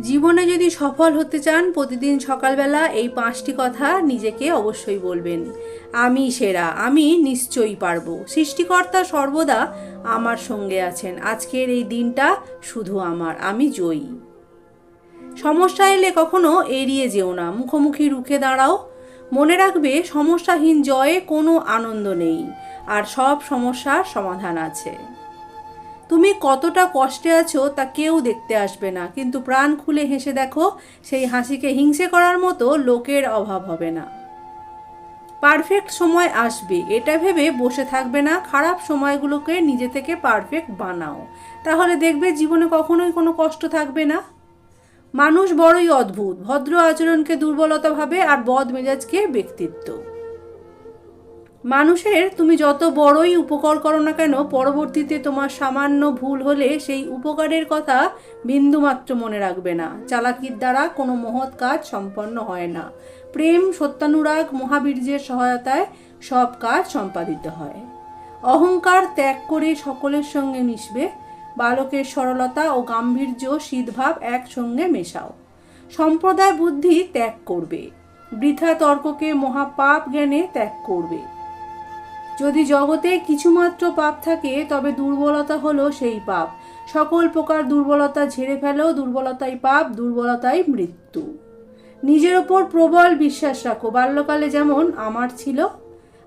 জীবনে যদি সফল হতে চান, প্রতিদিন সকালবেলা এই পাঁচটি কথা নিজেকে অবশ্যই বলবেন। আমি সেরা, আমি নিশ্চয়ই পারব। সৃষ্টিকর্তা সর্বদা আমার সঙ্গে আছেন। আজকের এই দিনটা শুধু আমার, আমি জয়ী। সমস্যা এলে কখনো এড়িয়ে যেও না। মুখোমুখি রুখে দাঁড়াও। মনে রাখবে, সমস্যাহীন জয়ে কোনো আনন্দ নেই। আর সব সমস্যার সমাধান আছে। তুমি কতটা কষ্টে আছো তা কেউ দেখতে আসবে না। কিন্তু প্রাণ খুলে হেসে দেখো, সেই হাসিকে হিংসে করার মতো লোকের অভাব হবে না। পারফেক্ট সময় আসবে, এটা ভেবে বসে থাকবে না, খারাপ সময়গুলোকে নিজে থেকে পারফেক্ট বানাও। তাহলে দেখবে জীবনে কখনোই কোনো কষ্ট থাকবে না। মানুষ বড়ই অদ্ভুত, ভদ্র আচরণকে দুর্বলতা ভাবে আর বদ মেজাজকে ব্যক্তিত্ব। মানুষের, তুমি যত বড়ই উপকার করো না কেন, পরবর্তীতে তোমার সামান্য ভুল হলে সেই উপকারের কথা বিন্দুমাত্র মনে রাখবে না। চালাকির দ্বারা কোনো মহৎ কাজ সম্পন্ন হয় না। প্রেম, সত্যানুরাগ, মহাবীর্যের সহায়তায় সব কাজ সম্পাদিত হয়। অহংকার ত্যাগ করে সকলের সঙ্গে মিশবে। বালকের সরলতা ও গাম্ভীর্য শীতভাব একসঙ্গে মেশাও। সম্প্রদায় বুদ্ধি ত্যাগ করবে। বৃথা তর্ককে মহাপাপ জ্ঞানে ত্যাগ করবে। যদি জগতে কিছুমাত্র পাপ থাকে, তবে দুর্বলতা হলো সেই পাপ। সকল প্রকার দুর্বলতা ঝেড়ে ফেলো, দুর্বলতাই পাপ, দুর্বলতাই মৃত্যু। নিজের ওপর প্রবল বিশ্বাস রাখো। বাল্যকালে যেমন আমার ছিল,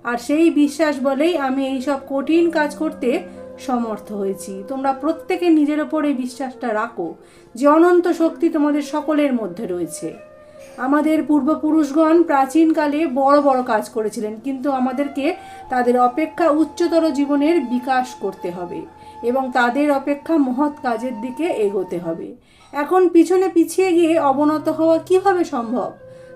আর সেই বিশ্বাস বলেই আমি এই সব কঠিন কাজ করতে সমর্থ হয়েছি। তোমরা প্রত্যেকে নিজের ওপর এই বিশ্বাসটা রাখো। যে অনন্ত শক্তি তোমাদের সকলের মধ্যে রয়েছে। আমাদের পূর্বপুরুষগণ প্রাচীনকালে বড় বড় কাজ করেছিলেন, কিন্তু আমাদেরকে তাদের অপেক্ষা উচ্চতর জীবনের বিকাশ করতে হবে এবং তাদের অপেক্ষা মহৎ কাজের দিকে এগোতে হবে। এখন পিছনে পিছিয়ে গিয়ে অবনত হওয়া কীভাবে সম্ভব?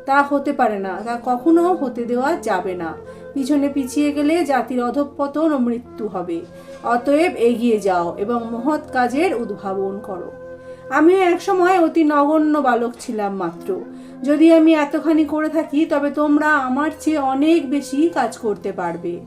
তা হতে পারে না, তা কখনো হতে দেওয়া যাবে না। পিছনে পিছিয়ে গেলে জাতির অধঃপতন ও মৃত্যু হবে। অতএব এগিয়ে যাও এবং মহৎ কাজের উদ্ভাবন করো। আমিও একসময় অতি নগণ্য বালক ছিলাম মাত্র। যদি আমি এতখানি করে থাকি, তবে তোমরা আমার চেয়ে অনেক বেশি কাজ করতে পারবে।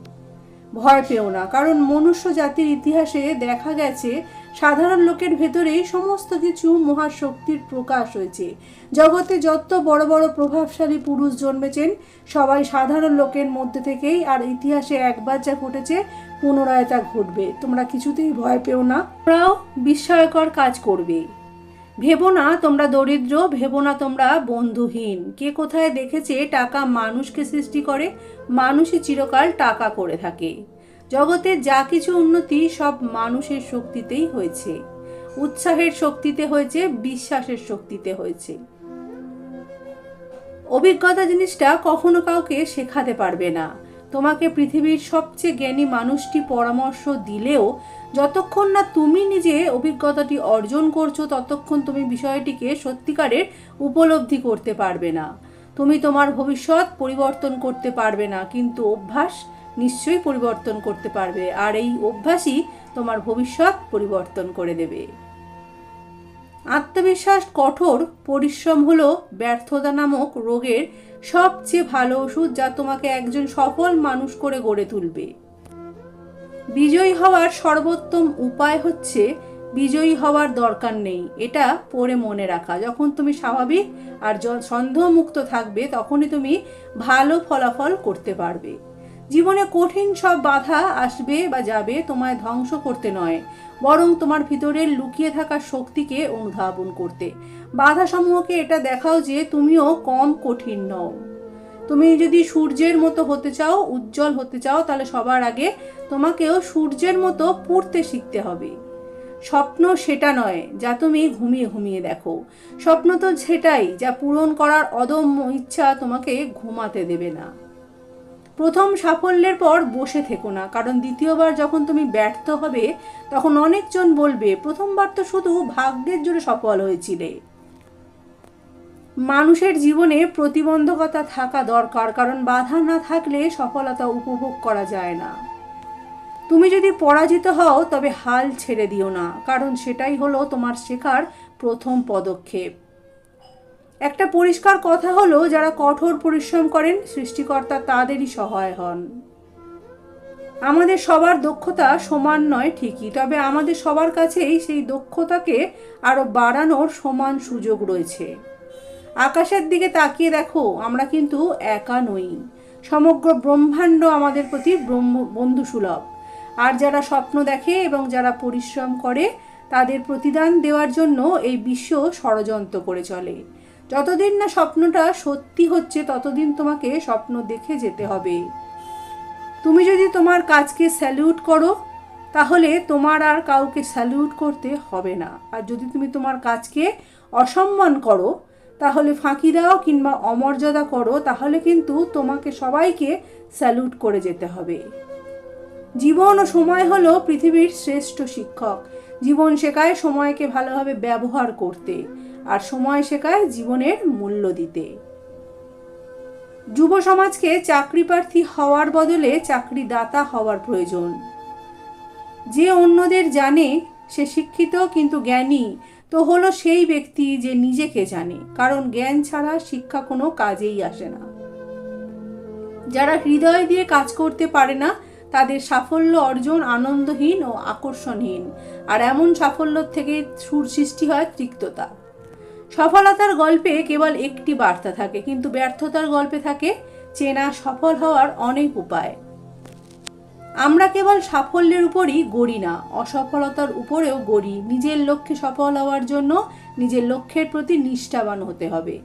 ভয় পেও না, কারণ মনুষ্য জাতির ইতিহাসে দেখা গেছে, সাধারণ লোকের ভেতরেই সমস্ত কিছু মহাশক্তির প্রকাশ হয়েছে। জগতে যত বড় বড় প্রভাবশালী পুরুষ জন্মেছেন, সবাই সাধারণ লোকের মধ্যে থেকেই আর ইতিহাসে একবার যা ঘটেছে, পুনরায় তা ঘটবে। তোমরা কিছুতেই ভয় পেও না। তোমরাও বিস্ময়কর কাজ করবে। ভেবো না তোমরা দরিদ্র, ভেবো না তোমরা বন্ধুহীন। কে কোথায় দেখেছে টাকা মানুষকে সৃষ্টি করে, মানুষই চিরকাল টাকা করে থাকে। জগতে যা কিছু উন্নতি, সব মানুষের শক্তিতেই হয়েছে। উৎসাহের শক্তিতে হয়েছে, বিশ্বাসের শক্তিতে হয়েছে। অভিজ্ঞতা জিনিসটা কখনো কাউকে শেখাতে পারবে না। তোমাকে পৃথিবীর সবচেয়ে জ্ঞানী মানুষটি পরামর্শ দিলেও, যতক্ষণ না তুমি নিজে অভিজ্ঞতাটি অর্জন করছ, ততক্ষণ তুমি বিষয়টিকে সত্যিকারের উপলব্ধি করতে পারবে না। তুমি তোমার ভবিষ্যৎ পরিবর্তন করতে পারবে না, কিন্তু অভ্যাস নিশ্চয়ই পরিবর্তন করতে পারবে, আর এই অভ্যাসই তোমার ভবিষ্যৎ পরিবর্তন করে দেবে। আত্মবিশ্বাস কঠোর, পরিশ্রম হলো ব্যর্থতা নামক রোগের সবচেয়ে ভালো ওষুধ যা তোমাকে একজন সফল মানুষ করে গড়ে তুলবে। বিজয়ী হওয়ার সর্বোত্তম উপায় হচ্ছে বিজয়ী হওয়ার দরকার নেই, এটা পড়ে মনে রাখা। যখন তুমি স্বাভাবিক আর সন্দেহমুক্ত থাকবে, তখনই তুমি ভালো ফলাফল করতে পারবে। জীবনে কঠিন সব বাধা আসবে বা যাবে, তোমায় ধ্বংস করতে নয়, বরং তোমার ভিতরের লুকিয়ে থাকা শক্তিকে অনুধাবন করতে। বাধা সমূহকে এটা দেখাও যে তুমিও কম কঠিন নও। তুমি যদি সূর্যের মতো হতে চাও, উজ্জ্বল হতে চাও, তাহলে সবার আগে তোমাকেও সূর্যের মতো পড়তে শিখতে হবে। স্বপ্ন সেটা নয় যা তুমি ঘুমিয়ে ঘুমিয়ে দেখো। স্বপ্ন তো সেটাই যা পূরণ করার অদম্য ইচ্ছা তোমাকে ঘুমাতে দেবে না। প্রথম সাফল্যের পর বসে থেকো না, কারণ দ্বিতীয়বার যখন তুমি ব্যর্থ হবে, তখন অনেকজন বলবে, প্রথমবার তো শুধু ভাগ্যের জোরে সফল হয়েছিলে। মানুষের জীবনে প্রতিবন্ধকতা থাকা দরকার, কারণ বাধা না থাকলে সফলতা উপভোগ করা যায় না। তুমি যদি পরাজিত হও, তবে হাল ছেড়ে দিও না, কারণ সেটাই হলো তোমার শেখার প্রথম পদক্ষেপ। একটা পরিষ্কার কথা হলো, যারা কঠোর পরিশ্রম করেন, সৃষ্টিকর্তা তাদেরই সহায় হন। আমাদের সবার দক্ষতা সমান নয় ঠিকই, তবে আমাদের সবার কাছেই সেই দক্ষতাকে আরও বাড়ানোর সমান সুযোগ রয়েছে। আকাশের দিকে তাকিয়ে দেখো, আমরা কিন্তু একা নই। সমগ্র ব্রহ্মাণ্ড আমাদের প্রতি বন্ধুসুলভ। আর যারা স্বপ্ন দেখে এবং যারা পরিশ্রম করে, তাদের প্রতিদান দেওয়ার জন্য এই বিশ্ব ষড়যন্ত্র করে চলে। যতদিন না স্বপ্নটা সত্যি হচ্ছে, ততদিন তোমাকে স্বপ্ন দেখে যেতে হবে। তুমি যদি তোমার কাজকে স্যালিউট করো, তাহলে তোমার আর কাউকে স্যালিউট করতে হবে না। আর যদি তুমি তোমার কাজকে অসম্মান করো, তাহলে ফাঁকি দাও কিংবা অমর্যাদা করো, তাহলে কিন্তু তোমাকে সবাইকে স্যালুট করে যেতে হবে। জীবন ও সময় হলো পৃথিবীর শ্রেষ্ঠ শিক্ষক। জীবন শেখায় সময়কে ভালোভাবে ব্যবহার করতে আর সময় শেখায় জীবনের মূল্য দিতে। যুব সমাজকে চাকরি প্রার্থী হওয়ার বদলে চাকরিদাতা হওয়ার প্রয়োজন। যে অন্যদের জানে, সে শিক্ষিত কিন্তু জ্ঞানী, তো হলো সেই ব্যক্তি যে নিজেকে জানে, কারণ জ্ঞান ছাড়া শিক্ষা কোনো কাজেই আসে না। যারা হৃদয় দিয়ে কাজ করতে পারে না তাদের সাফল্য অর্জন আনন্দহীন ও আকর্ষণহীন। আর এমন সাফল্য থেকে সুর সৃষ্টি হয় তিক্ততা। সফলতার গল্পে কেবল একটি বার্তা থাকে, কিন্তু ব্যর্থতার গল্পে থাকে চেনা সফল হওয়ার অনেক উপায়। আমরা কেবল সাফল্যের উপরই গড়ি না, অসফলতার উপরেও গড়ি। নিজের লক্ষ্যে সফল হওয়ার জন্য নিজের লক্ষ্যের প্রতি নিষ্ঠাবান হতে হবে।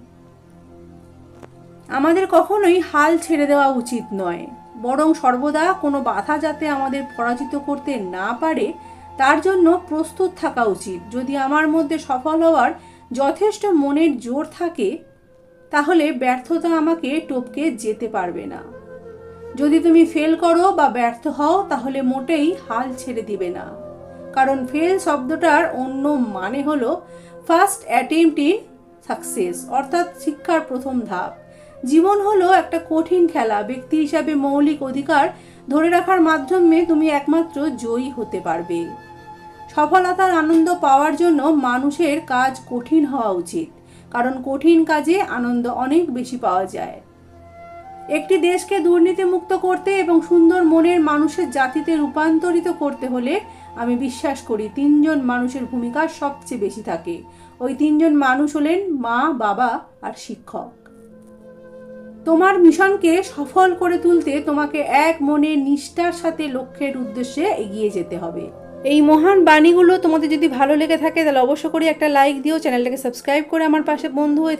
আমাদের কখনোই হাল ছেড়ে দেওয়া উচিত নয়। বরং সর্বদা কোনো বাধা যাতে আমাদের পরাজিত করতে না পারে, তার জন্য প্রস্তুত থাকা উচিত। যদি আমার মধ্যে সফল হওয়ার যথেষ্ট মনের জোর থাকে, তাহলে ব্যর্থতা আমাকে টপকে যেতে পারবে না। যদি তুমি ফেল করো বা ব্যর্থ হও, তাহলে মোটেই হাল ছেড়ে দিবে না। কারণ ফেল শব্দটার অন্য মানে হলো ফার্স্ট অ্যাটেম্পট ইন সাকসেস অর্থাৎ শিক্ষার প্রথম ধাপ। জীবন হলো একটা কঠিন খেলা। ব্যক্তি হিসাবে মৌলিক অধিকার ধরে রাখার মাধ্যমে তুমি একমাত্র জয়ী হতে পারবে। সফলতার আনন্দ পাওয়ার জন্য মানুষের কাজ কঠিন হওয়া উচিত, কারণ কঠিন কাজে আনন্দ অনেক বেশি পাওয়া যায়। একটি দেশকে দুর্নীতিমুক্ত করতে এবং সুন্দর মনের মানুষের জাতিতে রূপান্তরিত করতে হলে আমি বিশ্বাস করি তিনজন মানুষের ভূমিকা সবচেয়ে বেশি থাকে। ওই তিনজন মানুষ হলেন মা, বাবা আর শিক্ষক। তোমার মিশনকে সফল করে তুলতে তোমাকে এক মনে নিষ্ঠার সাথে লক্ষ্যের উদ্দেশ্যে এগিয়ে যেতে হবে। এই মহান বাণীগুলো তোমাদের যদি ভালো লেগে থাকে, তাহলে অবশ্য করে একটা লাইক দিও, চ্যানেলটাকে সাবস্ক্রাইব করে আমার পাশে বন্ধু হয়ে